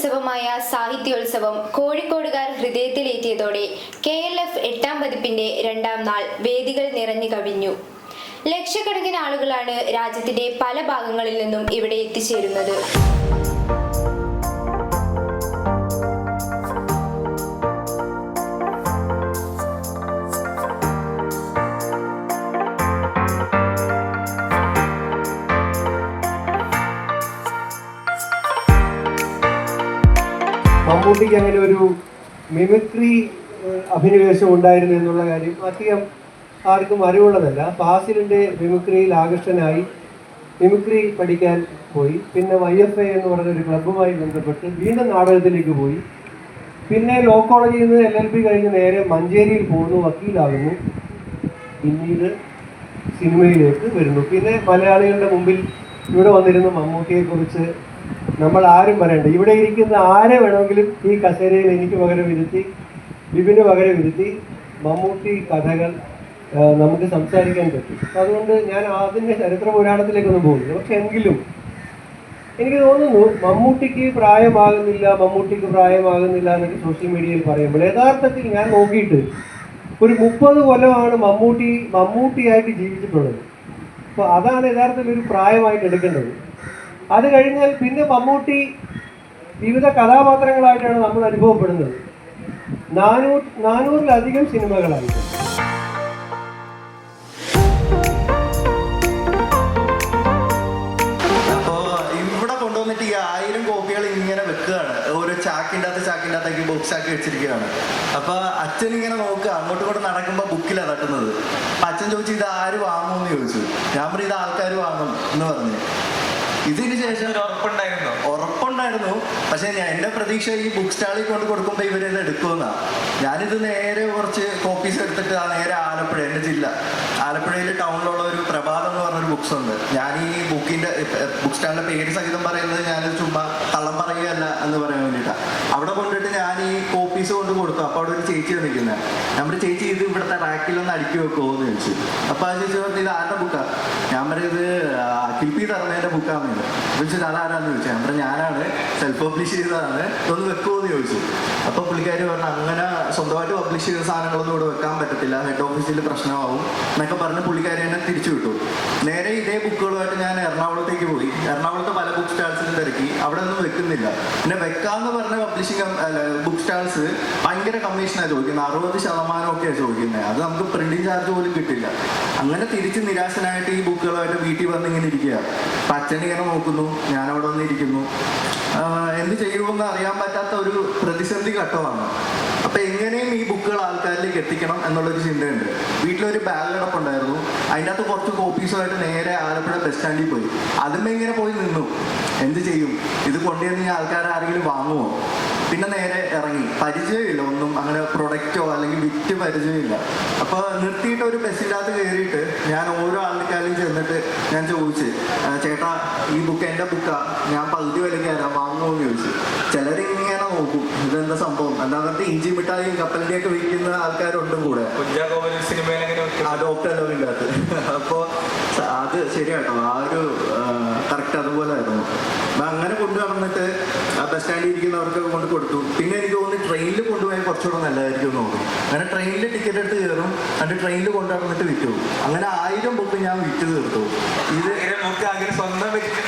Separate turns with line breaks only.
ഉത്സവമായ സാഹിത്യോത്സവം കോഴിക്കോടുകാർ ഹൃദയത്തിലേറ്റിയതോടെ കെ എൽ എഫ് എട്ടാം പതിപ്പിന്റെ രണ്ടാം നാൾ വേദികൾ നിറഞ്ഞു കവിഞ്ഞു. ലക്ഷക്കണക്കിന് ആളുകളാണ് രാജ്യത്തിന്റെ പല ഭാഗങ്ങളിൽ നിന്നും ഇവിടെ എത്തിച്ചേരുന്നത്.
മമ്മൂട്ടിക്ക് അങ്ങനെ ഒരു മിമിക്രി അഭിനിവേശം ഉണ്ടായിരുന്നു എന്നുള്ള കാര്യം അധികം ആർക്കും അറിവുള്ളതല്ല. ഫാസിലിന്റെ മിമിക്രിയിൽ ആകർഷ്ടനായി മിമിക്രി പഠിക്കാൻ പോയി. പിന്നെ വൈ എഫ് ഐ എന്ന് പറഞ്ഞ ഒരു ക്ലബ്ബുമായി ബന്ധപ്പെട്ട് വീണ്ടും നാടകത്തിലേക്ക് പോയി. പിന്നെ ലോ കോളേജിൽ നിന്ന് എൽ എൽ ബി കഴിഞ്ഞ് നേരെ മഞ്ചേരിയിൽ പോകുന്നു വക്കീലാകുന്നു. പിന്നീട് സിനിമയിലേക്ക് വരുന്നു. പിന്നെ മലയാളികളുടെ മുമ്പിൽ ഇവിടെ വന്നിരുന്ന മമ്മൂട്ടിയെ കുറിച്ച് നമ്മൾ ആരും പറയണ്ട. ഇവിടെ ഇരിക്കുന്ന ആരെ വേണമെങ്കിലും ഈ കസേരയിൽ എനിക്ക് പകരം ഇരുത്തി ബിബിന് പകരം ഇരുത്തി മമ്മൂട്ടി കഥകൾ നമുക്ക് സംസാരിക്കാൻ പറ്റും. അതുകൊണ്ട് ഞാൻ അതിന്റെ ചരിത്ര പുരാണത്തിലേക്കൊന്നും പോകുന്നില്ല. പക്ഷെ എങ്കിലും എനിക്ക് തോന്നുന്നു മമ്മൂട്ടിക്ക് പ്രായമാകുന്നില്ല മമ്മൂട്ടിക്ക് പ്രായമാകുന്നില്ല എന്നൊക്കെ സോഷ്യൽ മീഡിയയിൽ പറയുമ്പോൾ യഥാർത്ഥത്തിൽ ഞാൻ നോക്കിയിട്ട് ഒരു മുപ്പത് കൊല്ലമാണ് മമ്മൂട്ടി മമ്മൂട്ടിയായിട്ട് ജീവിച്ചിട്ടുള്ളത്. അപ്പോൾ അതാണ് യഥാർത്ഥത്തിൽ ഒരു പ്രായമായിട്ട് എടുക്കേണ്ടത്. അത് കഴിഞ്ഞാൽ പിന്നെ മമ്മൂട്ടി വിവിധ കഥാപാത്രങ്ങളായിട്ടാണ് നമ്മൾ അനുഭവപ്പെടുന്നത്. നാനൂ നാനൂറിലധികം
കൊണ്ടുവന്നിട്ട് ഈ കോപ്പികൾ ഇങ്ങനെ വെക്കുകയാണ്. വെച്ചിരിക്കുകയാണ്. അപ്പൊ അച്ഛൻ ഇങ്ങനെ നോക്കുക. അങ്ങോട്ടും ഇങ്ങോട്ടും നടക്കുമ്പോൾ ബുക്കിലാണ് തട്ടുന്നത്. അച്ഛൻ ചോദിച്ചു ഇത് ആര് വാങ്ങുമെന്ന് ചോദിച്ചു. ഞാൻ പറഞ്ഞു ഇത് ആൾക്കാർ വാങ്ങും എന്ന് പറഞ്ഞു. ഇതിന് ശേഷം
ഉറപ്പുണ്ടായിരുന്നു.
ഉറപ്പുണ്ടായിരുന്നോ. പക്ഷെ ഞാൻ എന്റെ പ്രതീക്ഷ ഈ ബുക്ക് സ്റ്റാളിൽ കൊണ്ട് കൊടുക്കുമ്പോൾ ഇവരിത് എടുക്കുമെന്നാ. ഞാനിത് നേരെ കുറച്ച് കോപ്പീസ് എടുത്തിട്ട് ആ നേരെ ആലപ്പുഴ എന്റെ ജില്ല. ആലപ്പുഴയിൽ ടൗണിലുള്ള ഒരു പ്രഭാതം എന്ന് പറഞ്ഞൊരു ബുക്സ് ഉണ്ട്. ഞാൻ ഈ ബുക്കിന്റെ ബുക്ക് സ്റ്റാളിന്റെ പേര് സഹിതം പറയുന്നത് ഞാൻ ചുമ്മാ കള്ളം പറയുകയല്ല എന്ന് പറയാൻ വേണ്ടിയിട്ടാണ് അവിടെ കൊണ്ടിട്ട് ഞാൻ ഈ കോപ്പീസ് കൊണ്ട് കൊടുത്തു. അപ്പോൾ അവിടെ ഒരു ചേച്ചി നിൽക്കുന്നത് നമ്മുടെ ചേച്ചി ഇത് ഇവിടുത്തെ റാക്കിലൊന്ന് അടുക്കി വെക്കുമോ എന്ന് ചോദിച്ചു അപ്പോൾ ആ ചേച്ചി പറഞ്ഞു ഇത് ആരുടെ ബുക്കാണ് ഞാൻ പറയുന്നത് കിൽപ്പി തറന്നതിന്റെ ബുക്കാണെന്ന് ചോദിച്ചത് അതാരാന്ന് ചോദിച്ചു? ഞാൻ ഞാനാണ്. സെൽഫ് പബ്ലിഷ് ചെയ്തതാണ്. ഇതൊന്ന് വെക്കുമോ എന്ന് ചോദിച്ചു. അപ്പോൾ പുള്ളിക്കാരി പറഞ്ഞു അങ്ങനെ സ്വന്തമായിട്ട് പബ്ലിഷ് ചെയ്ത സാധനങ്ങളൊന്നും ഇവിടെ വെക്കാൻ പറ്റത്തില്ല. ഹെഡ് ഓഫീസിൽ പ്രശ്നമാവും. എന്നൊക്കെ പറഞ്ഞ് പുള്ളിക്കാരി എന്നെ തിരിച്ചു വിട്ടു. നേരെ ഇതേ ബുക്കുകളുമായിട്ട് ഞാൻ എറണാകുളത്തേക്ക് പോയി. എറണാകുളത്തെ തിരക്കി. അവിടെ ഒന്നും വെക്കുന്നില്ല. പിന്നെ വെക്കാന്ന് പറഞ്ഞ പബ്ലിഷിംഗ് ബുക്ക് സ്റ്റാൾസ് ഭയങ്കര കമ്മീഷനാണ് ചോദിക്കുന്നത്. അറുപത് ശതമാനമൊക്കെയാണ് ചോദിക്കുന്നത്. അത് നമുക്ക് പ്രിന്റിംഗ് ചാർജ് പോലും കിട്ടില്ല. അങ്ങനെ തിരിച്ച് നിരാശനായിട്ട് ഈ ബുക്കുകളായിട്ട് വീട്ടിൽ വന്ന് ഇങ്ങനെ ഇരിക്കുക അപ്പം അച്ഛൻ ഇങ്ങനെ നോക്കുന്നു. ഞാൻ അവിടെ വന്നിരിക്കുന്നു എന്ത് ചെയ്യുമെന്ന് അറിയാൻ പറ്റാത്ത ഒരു പ്രതിസന്ധി ഘട്ടമാണ്. അപ്പൊ എങ്ങനെയും ഈ ബുക്കുകൾ ആൾക്കാരിലേക്ക് എത്തിക്കണം എന്നുള്ളൊരു ചിന്തയുണ്ട്. വീട്ടിലൊരു ബാഗ് കിടപ്പുണ്ടായിരുന്നു അതിന്റെ അകത്ത് കുറച്ച് കോപ്പീസുമായിട്ട് നേരെ ആലപ്പുഴ ബസ് സ്റ്റാൻഡിൽ പോയി. അതുമ്മ ഇങ്ങനെ പോയി നിന്നു. എന്ത് ചെയ്യും? ഇത് കൊണ്ടുവന്ന് ഈ ആൾക്കാർ ആരെങ്കിലും വാങ്ങുമോ പിന്നെ നേരെ ഇറങ്ങി. പരിചയമില്ല ഒന്നും. അങ്ങനെ പ്രൊഡക്റ്റോ അല്ലെങ്കിൽ വിറ്റ് പരിചയമില്ല. അപ്പൊ നിർത്തിയിട്ട് ഒരു ബസ്സിന്റെ അകത്ത് കയറിയിട്ട് ഞാൻ ഓരോ ആൾക്കാരും ചെന്നിട്ട് ഞാൻ ചോദിച്ചു ചേട്ടാ ഈ ബുക്ക് എന്റെ ബുക്കാ ഞാൻ പകുതി വിലയ്ക്ക് തരാം വാങ്ങുമോ എന്ന് ചോദിച്ചു ചിലരിങ്ങനെ ഇതെന്താ സംഭവം. അല്ലാതെ ഇഞ്ചി മിഠായി കപ്പലിന്റെ ഒക്കെ വിൽക്കുന്ന ആൾക്കാരുണ്ട് കൂടെ. ഡോക്ടർ ലോകിന്റെ അകത്ത് അപ്പോൾ അത് ശരിയാട്ടോ. ആ ഒരു കറക്റ്റ് അതുപോലെ ആയിരുന്നു അപ്പം അങ്ങനെ കൊണ്ടു നടന്നിട്ട് ആ ബസ് സ്റ്റാൻഡിൽ ഇരിക്കുന്നവർക്കൊക്കെ കൊണ്ട് കൊടുത്തു. പിന്നെ എനിക്ക് തോന്നുന്നു ട്രെയിനിൽ കൊണ്ടുപോയാൽ കുറച്ചുകൂടെ നല്ലതായിരിക്കും തോന്നുന്നു. അങ്ങനെ ട്രെയിനിൽ ടിക്കറ്റ് എടുത്ത് കയറും. എന്നിട്ട് ട്രെയിനിൽ കൊണ്ടു നടന്നിട്ട് വിറ്റു. അങ്ങനെ ആയിരം ബുക്ക് ഞാൻ വിറ്റ് തീർത്തു. ഇത്
അങ്ങനെ സ്വന്തം വെച്ചിട്ടുണ്ടെന്നല്ല